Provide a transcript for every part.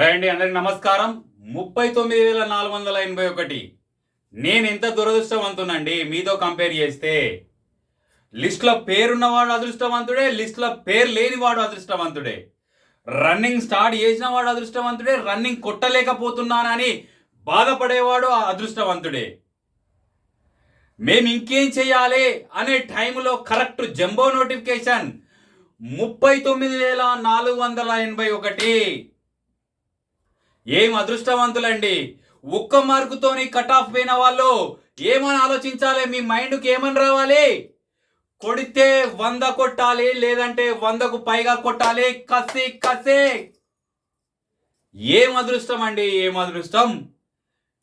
అండి అందరికి నమస్కారం. ముప్పై తొమ్మిది వేల నాలుగు వందల ఎనభై ఒకటి. నేను ఎంత దురదృష్టవంతునండి మీతో కంపేర్ చేస్తే. లిస్ట్లో పేరున్నవాడు అదృష్టవంతుడే లిస్ట్లో పేరు లేనివాడు అదృష్టవంతుడే. రన్నింగ్ స్టార్ట్ చేసిన వాడు అదృష్టవంతుడే రన్నింగ్ కొట్టలేకపోతున్నానని బాధపడేవాడు అదృష్టవంతుడే. మేము ఇంకేం చేయాలి అనే టైంలో కరెక్ట్ జంబో నోటిఫికేషన్ ముప్పై తొమ్మిది వేల నాలుగు వందల ఎనభై ఒకటి. ఏం అదృష్టవంతులండి? ఒక్క మార్కుతోని కట్ ఆఫ్ పోయిన వాళ్ళు ఏమని ఆలోచించాలి? మీ మైండ్కి ఏమని రావాలి? కొడితే వంద కొట్టాలి లేదంటే వందకు పైగా కొట్టాలి. కసి కసి. ఏం అదృష్టం అండి ఏం అదృష్టం?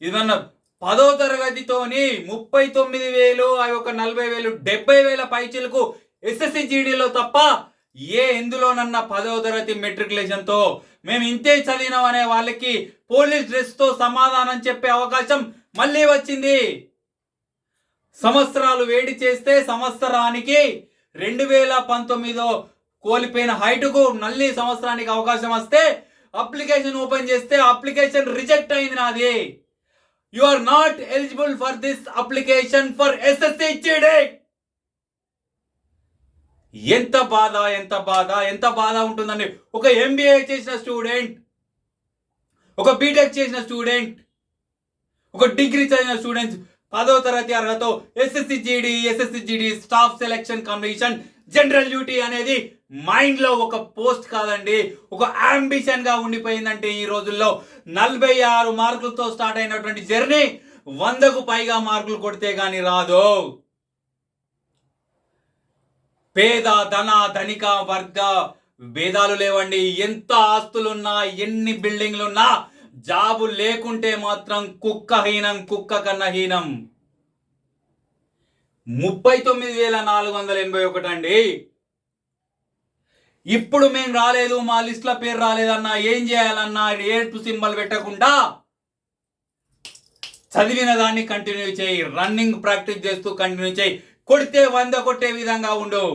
ఇదన్న పదో తరగతితోని ముప్పై తొమ్మిది వేలు అవి ఒక నలభై వేలు డెబ్బై వేల పైచీలకు ఎస్ఎస్సి జీడీలో తప్ప ఏ ఎందులోనన్నా పదవ తరగతి మెట్రికులేషన్తో మేము ఇంతే చదివినాం అనే వాళ్ళకి పోలీస్ డ్రెస్తో సమాధానం చెప్పే అవకాశం మళ్ళీ వచ్చింది. సంవత్సరాలు వేడి చేస్తే సంవత్సరానికి రెండు వేల పంతొమ్మిదో కోల్పోయిన హైటుకు మళ్ళీ సంవత్సరానికి అవకాశం వస్తే అప్లికేషన్ ఓపెన్ చేస్తే అప్లికేషన్ రిజెక్ట్ అయింది నాది. You are not eligible for this application for SSC ఎంత బాధ ఎంత బాధ ఎంత బాధ ఉంటుందండి. ఒక ఎంబీఏ చేసిన స్టూడెంట్ ఒక బీటెక్ చేసిన స్టూడెంట్ ఒక డిగ్రీ చదివిన స్టూడెంట్స్ పదో తరగతి అర్హతో SSC GD SSC GD staff selection commission general duty అనేది మైండ్లో ఒక పోస్ట్ కాదండి. ఒక అంబిషన్గా ఉండిపోయిందంటే ఈ రోజుల్లో నలభై ఆరు మార్కులతో స్టార్ట్ అయినటువంటి జర్నీ వందకు పైగా మార్కులు కొడితే కానీ రాదు. పేద ధన ధనిక వర్గ భేదాలు లేవండి. ఎంత ఆస్తులున్నా ఎన్ని బిల్డింగ్లున్నా జాబు లేకుంటే మాత్రం కుక్క హీనం కుక్క కన్నా హీనం. ముప్పై తొమ్మిది వేల నాలుగు వందల ఎనభై ఒకటి అండి. ఇప్పుడు మేము రాలేదు మా లిస్ట్లో పేరు రాలేదన్నా ఏం చేయాలన్నా ఏడుపు సింబల్ పెట్టకుండా చదివిన దాన్ని కంటిన్యూ చేయి. రన్నింగ్ ప్రాక్టీస్ చేస్తూ కంటిన్యూ చేయి. కొడితే వంద కొట్టే విధంగా ఉండు.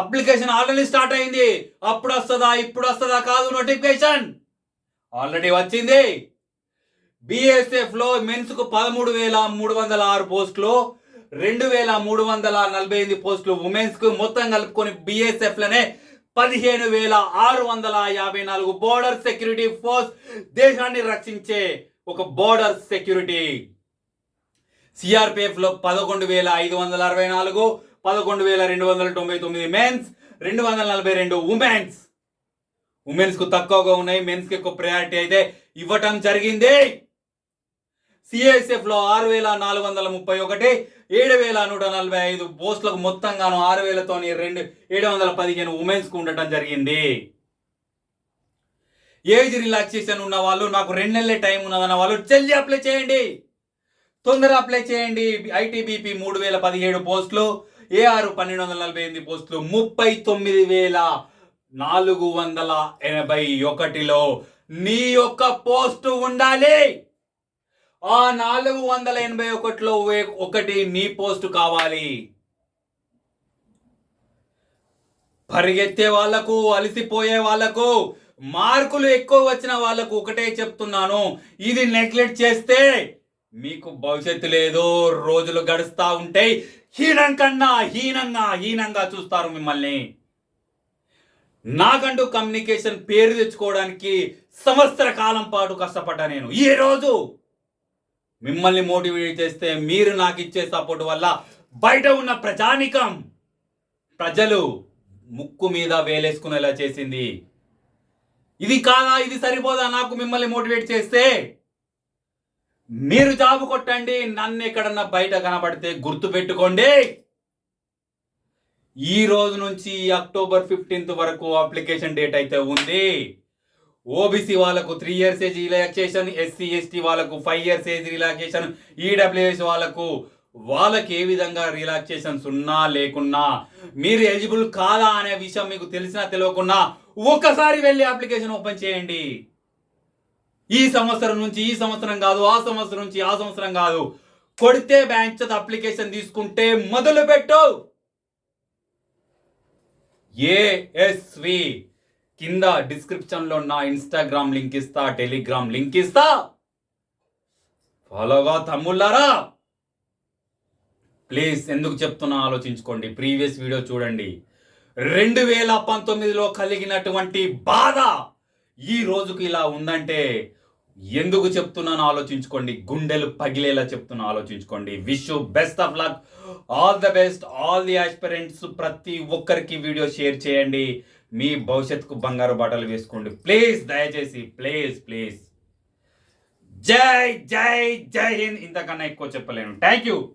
అప్లికేషన్ ఆల్రెడీ స్టార్ట్ అయింది. అప్పుడు వస్తుందా ఇప్పుడు వస్తుందా కాదు నోటిఫికేషన్. ఆల్రెడీ వచ్చింది. బిఎస్ఎఫ్లో మెన్స్కు పదమూడు వేల మూడు వందల ఆరు పోస్టులు రెండు వేల మూడు వందల నలభై ఎనిమిది పోస్టులు ఉమెన్స్కు మొత్తం కలుపుకొని బీఎస్ఎఫ్లోనే పదిహేను వేల ఆరు వందల యాభై నాలుగు బోర్డర్ సెక్యూరిటీ ఫోర్స్ దేశాన్ని రక్షించే ఒక బోర్డర్ సెక్యూరిటీ. సిఆర్పిఎఫ్లో పదకొండు వేల ఐదు వందల అరవై నాలుగు పదకొండు వేల రెండు వందల తొంభై తొమ్మిది మెన్స్ రెండు వందల నలభై రెండు ఉమెన్స్ ఉమెన్స్కు తక్కువగా ఉన్నాయి మెన్స్కి ఎక్కువ ప్రయారిటీ అయితే ఇవ్వటం జరిగింది. సిఐఎస్ఎఫ్లో ఆరు వేల నాలుగు వందల ముప్పై ఒకటి ఏడు వేల నూట నలభై ఐదు పోస్టులకు మొత్తంగాను ఆరు వేలతోని రెండు ఏడు వందల పదిహేను ఉమెన్స్కు ఉండటం జరిగింది. ఏజ్ రిలాక్సేషన్ ఉన్న వాళ్ళు నాకు రెండు నెలలే టైం ఉన్నదన్న వాళ్ళు చెల్లి అప్లై చేయండి. తొందర అప్లై చేయండి. ఐటీబీపీ మూడు వేల పదిహేడు పోస్టులు ఏఆర్ పన్నెండు వందల నలభై ఎనిమిది పోస్టులు ముప్పై తొమ్మిది వేల నాలుగు వందల ఎనభై ఒకటిలో నీ యొక్క పోస్టు ఉండాలి. ఆ నాలుగు వందల ఎనభై ఒకటిలో ఒకటి నీ పోస్టు కావాలి. పరిగెత్తే వాళ్ళకు అలసిపోయే వాళ్ళకు మార్కులు ఎక్కువ వచ్చిన వాళ్ళకు ఒకటే చెప్తున్నాను. ఇది నెగ్లెక్ట్ చేస్తే మీకు భవిష్యత్తు లేదు రోజులు గడుస్తూ ఉంటే హీనం కన్నా హీనంగా హీనంగా చూస్తారు మిమ్మల్ని. నాకంటూ కమ్యూనికేషన్ పేరు తెచ్చుకోవడానికి సంవత్సర కాలం పాటు కష్టపడ్డా నేను. ఈ రోజు మిమ్మల్ని మోటివేట్ చేస్తే మీరు నాకు ఇచ్చే సపోర్ట్ వల్ల బయట ఉన్న ప్రజానికం ప్రజలు ముక్కు మీద వేలేసుకునేలా చేసింది. ఇది కాదా ఇది సరిపోదా నాకు మిమ్మల్ని మోటివేట్ చేస్తే? మీరు జాబు కొట్టండి నన్ను ఎక్కడన్నా బయట కనబడితే గుర్తు పెట్టుకోండి. ఈ రోజు నుంచి అక్టోబర్ ఫిఫ్టీన్త్ వరకు అప్లికేషన్ డేట్ అయితే ఉంది. ఓబీసీ వాళ్ళకు three years age relaxation SC ST వాళ్ళకు five years age relaxation EWS వాళ్ళకు వాళ్ళకి ఏ విధంగా రిలాక్సేషన్స్ ఉన్నా లేకున్నా మీరు ఎలిజిబుల్ కాదా అనే విషయం మీకు తెలిసినా తెలియకున్నా ఒక్కసారి వెళ్ళి అప్లికేషన్ ఓపెన్ చేయండి. ఈ సంవత్సరం నుంచి ఈ సంవత్సరం కాదు ఆ సంవత్సరం నుంచి ఆ సంవత్సరం కాదు. కొడితే బ్యాంక్ అప్లికేషన్ తీసుకుంటే మొదలు పెట్టు. ఏఎస్వి కింద డిస్క్రిప్షన్లో నా ఇన్స్టాగ్రామ్ లింక్ ఇస్తా టెలిగ్రామ్ లింక్ ఇస్తా. ఫాలోగా తమ్ముళ్ళారా? ప్లీజ్ ఎందుకు చెప్తున్నా ఆలోచించుకోండి. ప్రీవియస్ వీడియో చూడండి. రెండు వేల పంతొమ్మిదిలో కలిగినటువంటి బాధ. ఈ రోజుకు ఇలా ఉందంటే ఎందుకు చెప్తున్నాను ఆలోచించుకోండి. గుండెలు పగిలేలా చెప్తున్నా ఆలోచించుకోండి. Wish best of luck all the best all the aspirants ప్రతి ఒక్కరికి వీడియో షేర్ చేయండి. మీ భవిష్యత్తుకు బంగారు బాటలు వేసుకోండి. ప్లీజ్ దయచేసి ప్లీజ్ ప్లీజ్ జై జై జై హింద్. ఇంతకన్నా ఎక్కువ చెప్పలేను. Thank you